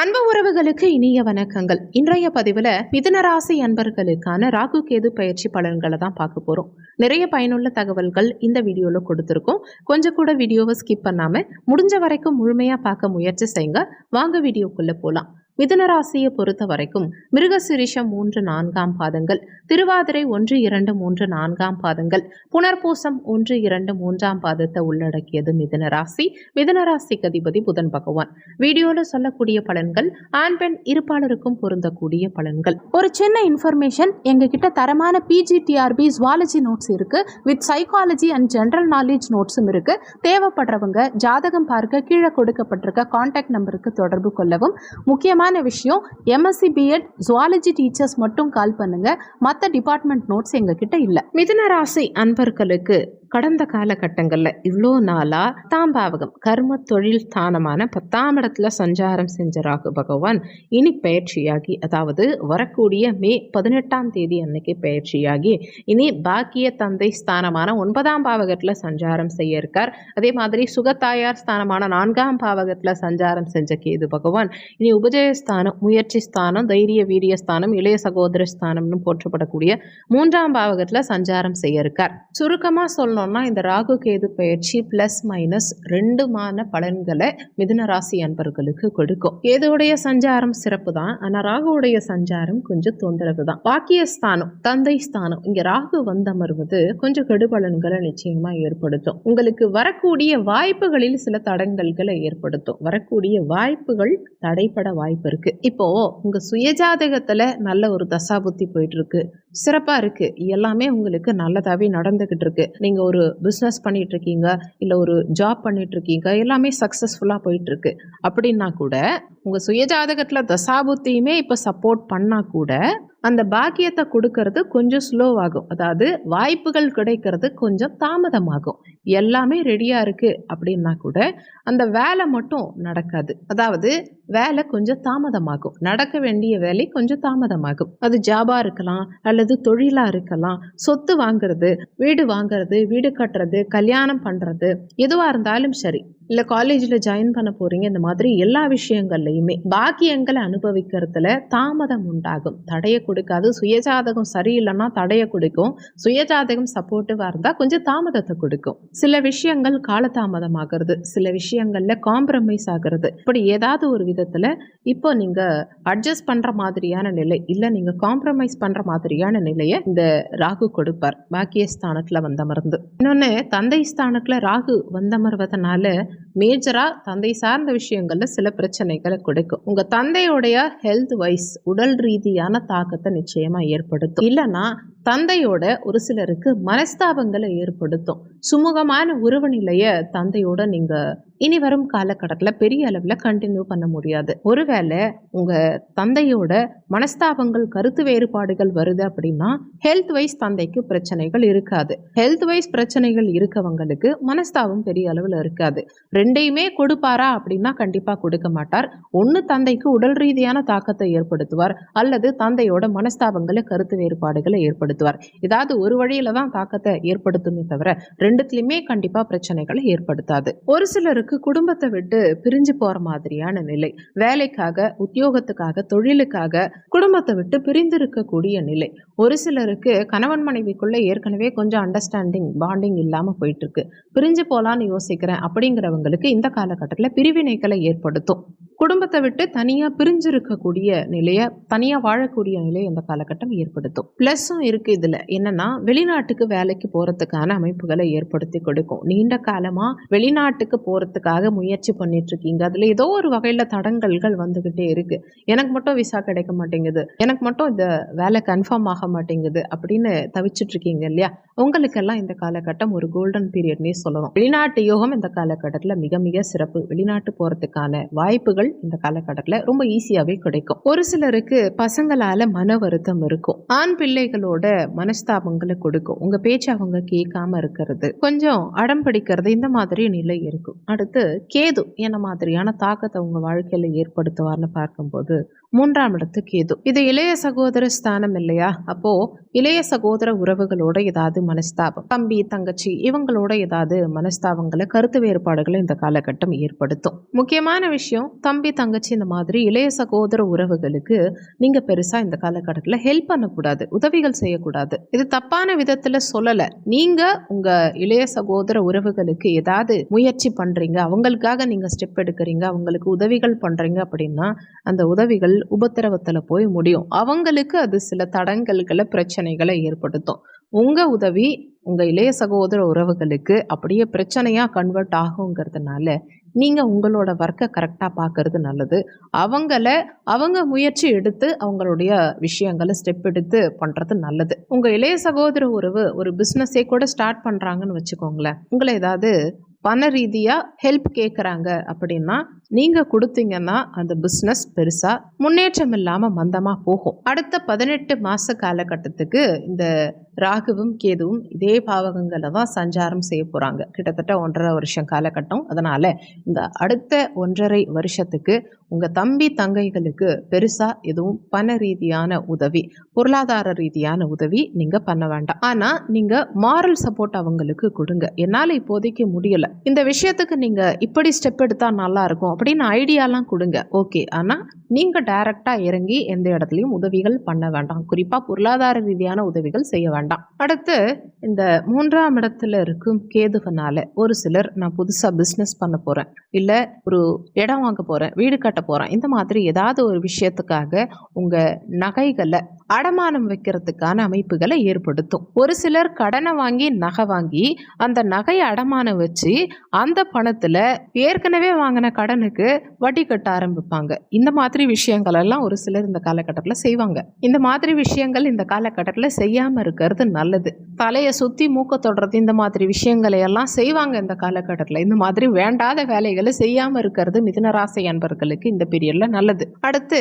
அன்பு உறவுகளுக்கு இனிய வணக்கங்கள். இன்றைய பதிவில் மிதுனராசி அன்பர்களுக்கான ராகு கேது பயிற்சி பலன்களை தான் பார்க்க போகிறோம் நிறைய பயனுள்ள தகவல்கள் இந்த வீடியோவில் கொடுத்துருக்கோம். கொஞ்சம் கூட வீடியோவை ஸ்கிப் பண்ணாமல் முடிஞ்ச வரைக்கும் முழுமையாக பார்க்க முயற்சி செய்யுங்க. வாங்க வீடியோக்குள்ளே போகலாம் மிதுனராசியை பொறுத்த வரைக்கும் மிருகசிரிஷம் மூன்று நான்காம் பாதங்கள் திருவாதிரை ஒன்று இரண்டு மூன்று நான்காம் பாதங்கள் புனர்பூசம் ஒன்று இரண்டு மூன்றாம் பாதத்தை உள்ளடக்கியது மிதுனராசி. மிதுனராசிக்கு அதிபதி புதன் பகவான். வீடியோவில் சொல்லக்கூடிய பலன்கள் ஆண் பெண் இருப்பாளருக்கும் பொருந்தக்கூடிய பலன்கள். ஒரு சின்ன இன்ஃபர்மேஷன் எங்ககிட்ட தரமான பிஜிடிஆர்பி ஜுவாலஜி நோட்ஸ் இருக்கு. With psychology and general knowledge நோட்ஸும் இருக்கு. தேவைப்படுறவங்க ஜாதகம் பார்க்க கீழே கொடுக்கப்பட்டிருக்க காண்டாக்ட் நம்பருக்கு தொடர்பு கொள்ளவும். முக்கியமான விஷயம் எம்எஸ்சி பிஎட் ஜுவாலஜி டீச்சர்ஸ் மட்டும் கால் பண்ணுங்க. மற்ற டிபார்ட்மெண்ட் நோட்ஸ் எங்ககிட்ட இல்லை. மிதுன ராசி அன்பர்களுக்கு கடந்த காலகட்டங்களில் இவ்வளோ நாளாக தாம்பாவகம் கர்ம தொழில் ஸ்தானமான பத்தாம் இடத்துல சஞ்சாரம் செஞ்ச ராகு பகவான் இனி பயிற்சியாகி அதாவது வரக்கூடிய மே பதினெட்டாம் தேதி அன்னைக்கு பயிற்சியாகி இனி பாக்கிய தந்தை ஸ்தானமான ஒன்பதாம் பாவகத்தில் சஞ்சாரம் செய்ய இருக்கார். அதே மாதிரி சுகத்தாயார் ஸ்தானமான நான்காம் பாவகத்தில் சஞ்சாரம் செஞ்ச கேது பகவான் இனி உபஜயஸ்தானம் முயற்சி ஸ்தானம் தைரிய வீரிய ஸ்தானம் இளைய சகோதர ஸ்தானம்னு போற்றப்படக்கூடிய மூன்றாம் பாவகத்தில் சஞ்சாரம் செய்ய இருக்கார். சுருக்கமாக சொன்னோம்னா இந்த ராகு கேது பயிற்சி ப்ளஸ் மைனஸ் ரெண்டுமான பலன்களை மிதுன ராசி அன்பர்களுக்கு கொடுக்கும். கேதுவுடைய சஞ்சாரம் சிறப்பு தான். ஆனால் ராகுவுடைய சஞ்சாரம் கொஞ்சம் தொந்தரவு தான். பாக்கியஸ்தானம் தந்தை ஸ்தானம் இங்கே ராகு வந்தமர்வது கொஞ்சம் கெடுபலன்களை நிச்சயமாக ஏற்படுத்தும். உங்களுக்கு வரக்கூடிய வாய்ப்புகளில் சில தடங்கல்களை ஏற்படுத்தும். வரக்கூடிய வாய்ப்புகள் தடைப்பட வாய்ப்பு இருக்கு. இப்போ உங்க சுயஜாதகத்துல நல்ல ஒரு தசாபுத்தி போயிட்டு இருக்கு. சிறப்பா இருக்கு. எல்லாமே உங்களுக்கு நல்லதாவே நடந்துகிட்டு இருக்கு. நீங்க ஒரு பிஸ்னஸ் பண்ணிட்டு இருக்கீங்க ஒரு ஜாப் பண்ணிட்டு இருக்கீங்க எல்லாமே சக்ஸஸ்ஃபுல்லாக போயிட்டு இருக்கு அப்படின்னா கூட உங்க சுயஜாதகத்துல தசாபுத்தியுமே இப்ப சப்போர்ட் பண்ணா கூட அந்த பாக்கியத்தை கொடுக்கறது கொஞ்சம் ஸ்லோவாகும் அதாவது வாய்ப்புகள் கிடைக்கிறது கொஞ்சம் தாமதமாகும். எல்லாமே ரெடியாக இருக்குது அப்படின்னா கூட அந்த வேலை மட்டும் நடக்காது. அதாவது வேலை கொஞ்சம் தாமதமாகும். நடக்க வேண்டிய வேலை கொஞ்சம் தாமதமாகும். அது ஜாபாக இருக்கலாம் அல்லது தொழிலாக இருக்கலாம். சொத்து வாங்குறது வீடு வாங்குறது வீடு கட்டுறது கல்யாணம் பண்ணுறது எதுவாக இருந்தாலும் சரி. இல்லை காலேஜில் ஜாயின் பண்ண போகிறீங்க இந்த மாதிரி எல்லா விஷயங்கள்லையுமே பாக்கியங்களை அனுபவிக்கிறதுல தாமதம் உண்டாகும். தடையை கொடுக்காது. சுயஜாதகம் சரியில்லைன்னா தடையை கொடுக்கும். சுயஜாதகம் சப்போர்ட்டிவாக இருந்தால் கொஞ்சம் தாமதத்தை கொடுக்கும். சில விஷயங்கள் காலதாமதமாகிறது சில விஷயங்களில் காம்ப்ரமைஸ் ஆகிறது. இப்படி ஏதாவது ஒரு விதத்தில் இப்போ நீங்கள் அட்ஜஸ்ட் பண்ணுற மாதிரியான நிலை இல்லை நீங்கள் காம்ப்ரமைஸ் பண்ணுற மாதிரியான நிலையை இந்த ராகு கொடுப்பார். பாக்கிய ஸ்தானத்தில் வந்தமர்ந்து. இன்னொன்று தந்தை ஸ்தானத்தில் ராகு வந்தமர்வதனால மேஜராக தந்தை சார்ந்த விஷயங்களில் சில பிரச்சனைகளை கொடுக்கும். உங்கள் தந்தையுடைய ஹெல்த் வைஸ் உடல் ரீதியான தாக்கத்தை நிச்சயமாக ஏற்படுத்தும். இல்லைன்னா தந்தையோட ஒரு சிலருக்கு மனஸ்தாபங்களை ஏற்படுத்தும். சுமூகமான உறவு நிலையை தந்தையோட நீங்கள் இனி வரும் காலகட்டத்தில் பெரிய அளவில் கண்டினியூ பண்ண முடியாது. ஒருவேளை உங்கள் தந்தையோட மனஸ்தாபங்கள் கருத்து வேறுபாடுகள் வருது அப்படின்னா ஹெல்த் வைஸ் தந்தைக்கு பிரச்சனைகள் இருக்காது. ஹெல்த் வைஸ் பிரச்சனைகள் இருக்கவங்களுக்கு மனஸ்தாபம் பெரிய அளவில் இருக்காது. ரெண்டையுமே கொடுப்பாரா அப்படின்னா கண்டிப்பாக கொடுக்க மாட்டார். ஒன்று தந்தைக்கு உடல் ரீதியான தாக்கத்தை ஏற்படுத்துவார் அல்லது தந்தையோட மனஸ்தாபங்களை கருத்து வேறுபாடுகளை ஏற்படுத்துவார். ஏதாவது ஒரு வழியில தான் தாக்கத்தை ஏற்படுத்துமே தவிர ரெண்டுத்துலையுமே கண்டிப்பாக பிரச்சனைகளை ஏற்படுத்தாது. ஒரு சிலருக்கு குடும்பத்தை விட்டு பிரிஞ்சு போற மாதிரியான நிலை. வேலைக்காக உத்தியோகத்துக்காக தொழிலுக்காக குடும்பத்தை விட்டு பிரிந்திருக்கக்கூடிய நிலை. ஒரு சிலருக்கு கணவன் மனைவிக்குள்ள ஏற்கனவே கொஞ்சம் அண்டர்ஸ்டாண்டிங் பாண்டிங் இல்லாம போயிட்டு இருக்கு பிரிஞ்சு போலான்னு யோசிக்கிறேன் அப்படிங்கிறவங்களுக்கு இந்த காலகட்டத்தில் பிரிவினைகளை ஏற்படுத்தும். குடும்பத்தை விட்டு தனியாக பிரிஞ்சிருக்கக்கூடிய நிலையை தனியாக வாழக்கூடிய நிலையை இந்த காலகட்டம் ஏற்படுத்தும். ப்ளஸ்ஸும் இருக்குது இதில். என்னன்னா வெளிநாட்டுக்கு வேலைக்கு போகிறதுக்கான அமைப்புகளை ஏற்படுத்தி கொடுக்கும். நீண்ட காலமாக வெளிநாட்டுக்கு போகிறதுக்காக முயற்சி பண்ணிட்டுருக்கீங்க. அதில் ஏதோ ஒரு வகையில் தடங்கல்கள் வந்துக்கிட்டே இருக்குது எனக்கு மட்டும் விசா கிடைக்க மாட்டேங்குது. எனக்கு மட்டும் இந்த வேலை கன்ஃபார்ம் ஆக மாட்டேங்குது அப்படின்னு தவிச்சிட்டு இருக்கீங்க இல்லையா? உங்களுக்கெல்லாம் இந்த காலகட்டம் ஒரு கோல்டன் பீரியட்னே சொல்லலாம். வெளிநாட்டு யோகம் இந்த காலகட்டத்தில் மிக மிக சிறப்பு. வெளிநாட்டு போகிறதுக்கான வாய்ப்புகள் இந்த காலகட்டத்தில் ரொம்ப ஈஸியாகவே கிடைக்கும். ஒரு சிலருக்கு பசங்களால் மன வருத்தம் இருக்கும். ஆண் பிள்ளைகளோட மனஸ்தாபங்களை கொடுக்கும். உங்க பேச்சு அவங்க கேட்காம இருக்கிறது. கொஞ்சம் அடம் பிடிக்கிறது இந்த மாதிரி நிலை இருக்கும். அடுத்து கேது என்ன மாதிரியான தாக்கத்தை உங்க வாழ்க்கையில் ஏற்படுத்துவார்னு பார்க்கும்போது மூன்றாம் இடத்து கேது. இது இளைய சகோதர ஸ்தானம் இல்லையா? அப்போ இளைய சகோதர உறவுகளோட ஏதாவது மனஸ்தாபம். தம்பி தங்கச்சி இவங்களோட ஏதாவது மனஸ்தாபங்களை கருத்து வேறுபாடுகளை இந்த காலகட்டம் ஏற்படுத்தும். முக்கியமான விஷயம் தம்பி தங்கச்சி இந்த மாதிரி இளைய சகோதர உறவுகளுக்கு நீங்க பெருசா இந்த காலகட்டத்தில் ஹெல்ப் பண்ணக்கூடாது உதவிகள் செய்யக்கூடாது. இது தப்பான விதத்துல சொல்லல. நீங்க உங்க இளைய சகோதர உறவுகளுக்கு ஏதாவது முயற்சி பண்றீங்க அவங்களுக்காக நீங்க ஸ்டெப் எடுக்கிறீங்க அவங்களுக்கு உதவிகள் பண்றீங்க அப்படின்னா அந்த உதவிகள் உபத்திரவத்தில் போய் முடியும். அவங்களுக்கு அது சில தடங்கல்களை பிரச்சனைகளை ஏற்படுத்தும். உங்கள் உதவி உங்கள் இளைய சகோதர உறவுகளுக்கு அப்படியே பிரச்சனையாக கன்வெர்ட் ஆகுங்கிறதுனால நீங்கள் உங்களோட ஒர்க்கை கரெக்டாக பார்க்கறது நல்லது. அவங்கள அவங்க முயற்சி எடுத்து அவங்களுடைய விஷயங்களை ஸ்டெப் எடுத்து பண்ணுறது நல்லது. உங்கள் இளைய சகோதர உறவு ஒரு பிஸ்னஸே கூட ஸ்டார்ட் பண்ணுறாங்கன்னு வச்சுக்கோங்களேன். உங்களை ஏதாவது பண ரீதியாக ஹெல்ப் கேட்குறாங்க அப்படின்னா நீங்கள் கொடுத்தீங்கன்னா அந்த பிஸ்னஸ் பெருசாக முன்னேற்றம் இல்லாமல் மந்தமாக போகும். அடுத்த பதினெட்டு மாத காலகட்டத்துக்கு இந்த ராகுவும் கேதுவும் இதே பாவகங்களை தான் சஞ்சாரம் செய்ய போகிறாங்க கிட்டத்தட்ட ஒன்றரை வருஷம் காலகட்டம். அதனால் இந்த அடுத்த ஒன்றரை வருஷத்துக்கு உங்கள் தம்பி தங்கைகளுக்கு பெருசாக எதுவும் பண ரீதியான உதவி பொருளாதார ரீதியான உதவி நீங்கள் பண்ண வேண்டாம். ஆனால் நீங்கள் மாரல் சப்போர்ட் அவங்களுக்கு கொடுங்க. என்னால் இப்போதைக்கு முடியலை. இந்த விஷயத்துக்கு நீங்கள் இப்படி ஸ்டெப் எடுத்தால் நல்லா இருக்கும். அப்படின்னு ஐடியாலாம் கொடுங்க. ஓகே ஆனால் நீங்கள் டைரெக்டாக இறங்கி எந்த இடத்துலையும் உதவிகள் பண்ண வேண்டாம். குறிப்பாக பொருளாதார ரீதியான உதவிகள் செய்ய வேண்டாம். அடுத்து இந்த மூன்றாம் இடத்துல இருக்கும் கேதுவனால ஒரு சிலர் நான் புதுசாக பிஸ்னஸ் பண்ண போகிறேன் இல்லை ஒரு இடம் வாங்க போகிறேன் வீடு கட்ட போகிறேன் இந்த மாதிரி ஏதாவது ஒரு விஷயத்துக்காக உங்கள் நகைகளை அடமானம் வைக்கிறதுக்கான அமைப்புகளை ஏற்படுத்தும். ஒரு சிலர் கடனை வாங்கி நகை வாங்கி அந்த நகையை அடமானம் வச்சு அந்த பணத்தில் ஏற்கனவே வாங்கின கடனுக்கு வட்டி கட்ட ஆரம்பிப்பாங்க. இந்த மாதிரி விஷயங்கள் எல்லாம் ஒரு சிலர் இந்த காலகட்டத்தில் செய்வாங்க. இந்த மாதிரி விஷயங்கள் இந்த காலகட்டத்தில் செய்யாமல் இருக்கிறது நல்லது. தலையை சுற்றி மூக்க தொடர்றது இந்த மாதிரி விஷயங்களை எல்லாம் செய்வாங்க இந்த காலகட்டத்தில். இந்த மாதிரி வேண்டாத வேலைகளை செய்யாமல் இருக்கிறது மிதுனராசி அன்பர்களுக்கு இந்த பீரியடில் நல்லது. அடுத்து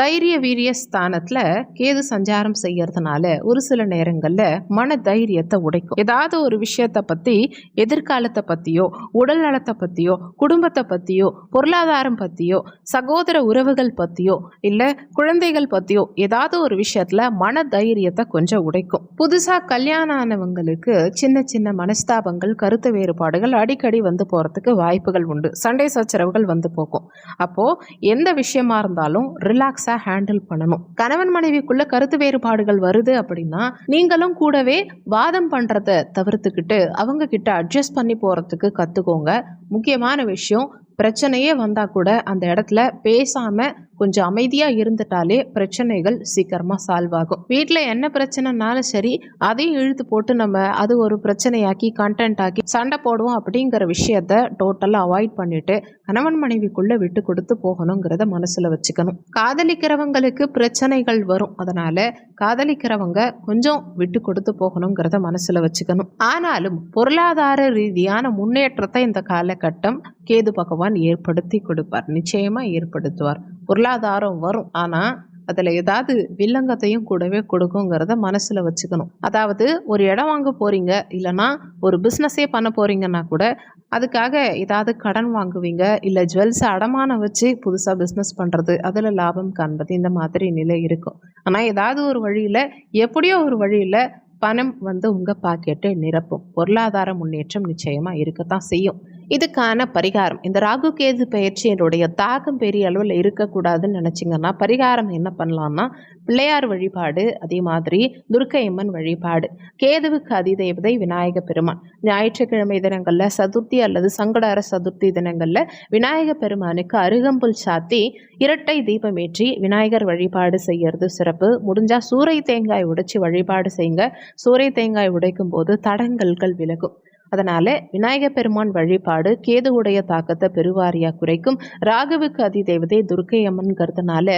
தைரிய வீரிய ஸ்தானத்தில் கேது சஞ்சாரம் செய்யறதுனால ஒரு சில நேரங்களில் மன தைரியத்தை உடைக்கும். ஏதாவது ஒரு விஷயத்தை பற்றி எதிர்காலத்தை பற்றியோ உடல் நலத்தை பற்றியோ குடும்பத்தை பற்றியோ பொருளாதாரம் பற்றியோ சகோதர உறவுகள் பற்றியோ இல்லை குழந்தைகள் பற்றியோ ஏதாவது ஒரு விஷயத்தில் மன தைரியத்தை கொஞ்சம் உடைக்கும். புதுசாக கல்யாணம் ஆனவங்களுக்கு சின்ன சின்ன மனஸ்தாபங்கள் கருத்து வேறுபாடுகள் அடிக்கடி வந்து போகிறதுக்கு வாய்ப்புகள் உண்டு. சண்டை சச்சரவுகள் வந்து போகும். அப்போது எந்த விஷயமா இருந்தாலும் ரிலாக்ஸாக ஹேண்டில் பண்ணணும். கணவன் மனைவிக்குள்ள கருத்து வேறுபாடுகள் வருது அப்படின்னா நீங்களும் கூடவே வாதம் பண்ணுறத தவிர்த்துக்கிட்டு அவங்க கிட்ட அட்ஜஸ்ட் பண்ணி போகிறதுக்கு கற்றுக்கோங்க முக்கியமான விஷயம் பிரச்சனையே வந்தால் கூட அந்த இடத்துல பேசாமல் கொஞ்சம் அமைதியாக இருந்துட்டாலே பிரச்சனைகள் சீக்கிரமாக சால்வ் ஆகும். வீட்டில் என்ன பிரச்சனைனாலும் சரி அதையும் இழுத்து போட்டு நம்ம அது ஒரு பிரச்சனையாக்கி கண்டென்ட் ஆக்கி சண்டை போடுவோம் அப்படிங்கிற விஷயத்த டோட்டலாக அவாய்ட் பண்ணிட்டு கணவன் மனைவிக்குள்ளே விட்டு கொடுத்து போகணுங்கிறத மனசில் வச்சுக்கணும். காதலிக்கிறவங்களுக்கு பிரச்சனைகள் வரும். அதனால் காதலிக்கிறவங்க கொஞ்சம் விட்டு கொடுத்து போகணுங்கிறத மனசில் வச்சுக்கணும். ஆனாலும் பொருளாதார ரீதியான முன்னேற்றத்தை இந்த காலகட்டம் கேது பகவான் ஏற்படுத்தி கொடுப்பார். நிச்சயமாக ஏற்படுத்துவார். பொருளாதாரம் வரும். ஆனால் அதில் ஏதாவது வில்லங்கத்தையும் கூடவே கொடுக்குங்கிறத மனசில் வச்சுக்கணும். அதாவது ஒரு இடம் வாங்க போகிறீங்க இல்லைன்னா ஒரு பிஸ்னஸே பண்ண போகிறீங்கன்னா கூட அதுக்காக ஏதாவது கடன் வாங்குவீங்க இல்லை ஜுவல்ஸை அடமானம் வச்சு புதுசாக பிஸ்னஸ் பண்ணுறது அதில் லாபம் காண்பது இந்த மாதிரி நிலை இருக்கும். ஆனால் ஏதாவது ஒரு வழியில் எப்படியோ ஒரு வழியில் பணம் வந்து உங்கள் பாக்கெட்டை நிரப்பும். பொருளாதார முன்னேற்றம் நிச்சயமாக இருக்கத்தான் செய்யும். இதுக்கான பரிகாரம். இந்த ராகு கேது பயிற்சியினுடைய தாக்கம் பெரிய அளவில் இருக்கக்கூடாதுன்னு நினச்சிங்கன்னா பரிகாரம் என்ன பண்ணலான்னா பிள்ளையார் வழிபாடு அதே மாதிரி துர்க்கையம்மன் வழிபாடு. கேதுவுக்கு அதிதேவதை விநாயக பெருமான். ஞாயிற்றுக்கிழமை தினங்களில் சதுர்த்தி அல்லது சங்கடார சதுர்த்தி தினங்களில் விநாயக பெருமானுக்கு அருகம்புல் சாத்தி இரட்டை தீபமேற்றி விநாயகர் வழிபாடு செய்யறது சிறப்பு. முடிஞ்சால் சூறை தேங்காய் உடைச்சி வழிபாடு செய்யுங்க. சூறை தேங்காய் உடைக்கும் போது தடங்கல்கள் விலகும். அதனால விநாயக பெருமான் வழிபாடு கேதுவுடைய தாக்கத்தை பெருவாரியா குறைக்கும். ராகுவுக்கு அதிதேவதை துர்க்கை அம்மன்கிறதுனால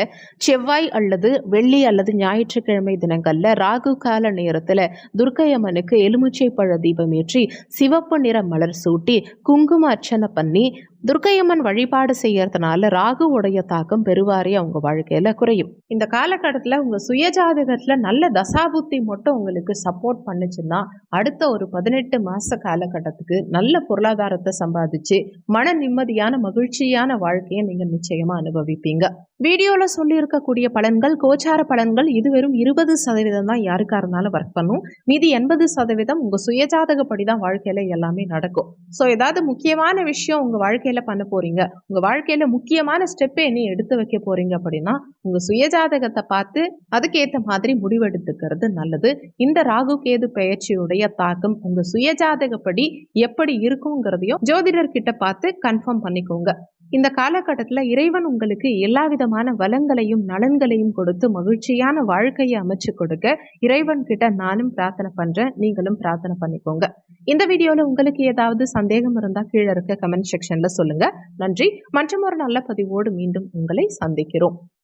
செவ்வாய் அல்லது வெள்ளி அல்லது ஞாயிற்றுக்கிழமை தினங்கள்ல ராகு கால நேரத்துல துர்க்கை அம்மனுக்கு எலுமிச்சை பழ தீபம் ஏற்றி சிவப்பு நிற மலர் சூட்டி குங்கும அர்ச்சனை பண்ணி துர்க்கையம்மன் வழிபாடு செய்யறதுனால ராகுவுடைய தாக்கம் பெருவாரி அவங்க வாழ்க்கையில குறையும். இந்த காலகட்டத்தில் உங்க சுயஜாதகத்துல நல்ல தசாபுத்தி மட்டும் உங்களுக்கு சப்போர்ட் பண்ணுச்சுன்னா அடுத்த ஒரு பதினெட்டு மாச காலகட்டத்துக்கு நல்ல பொருளாதாரத்தை சம்பாதிச்சு மன நிம்மதியான மகிழ்ச்சியான வாழ்க்கையை நீங்க நிச்சயமா அனுபவிப்பீங்க. வீடியோவில் சொல்லியிருக்கக்கூடிய பலன்கள் கோச்சார பலன்கள் இது வெறும் இருபது சதவீதம் தான் யாருக்கா இருந்தாலும் ஒர்க் பண்ணும். மீதி எண்பது சதவீதம் உங்கள் சுயஜாதகப்படி தான் வாழ்க்கையில் எல்லாமே நடக்கும். ஸோ ஏதாவது முக்கியமான விஷயம் உங்கள் வாழ்க்கையில் பண்ண போகிறீங்க உங்கள் வாழ்க்கையில் முக்கியமான ஸ்டெப்பை நீ எடுத்து வைக்க போகிறீங்க அப்படின்னா உங்கள் சுயஜாதகத்தை பார்த்து அதுக்கேற்ற மாதிரி முடிவெடுத்துக்கிறது நல்லது. இந்த ராகு கேது பெயர்ச்சியுடைய தாக்கம் உங்கள் சுயஜாதகப்படி எப்படி இருக்குங்கிறதையும் ஜோதிடர்கிட்ட பார்த்து கன்ஃபார்ம் பண்ணிக்கோங்க. இந்த காலகட்டத்தில் இறைவன் உங்களுக்கு எல்லா விதமான வளங்களையும் நலன்களையும் கொடுத்து மகிழ்ச்சியான வாழ்க்கையை அமைச்சு கொடுக்க இறைவன் கிட்ட நானும் பிரார்த்தனை பண்றேன். நீங்களும் பிரார்த்தனை பண்ணிக்கோங்க. இந்த வீடியோல உங்களுக்கு ஏதாவது சந்தேகம் இருந்தா கீழே இருக்க கமெண்ட் செக்ஷன்ல சொல்லுங்க. நன்றி. மற்றும் ஒரு நல்ல பதிவோடு மீண்டும் உங்களை சந்திக்கிறோம்.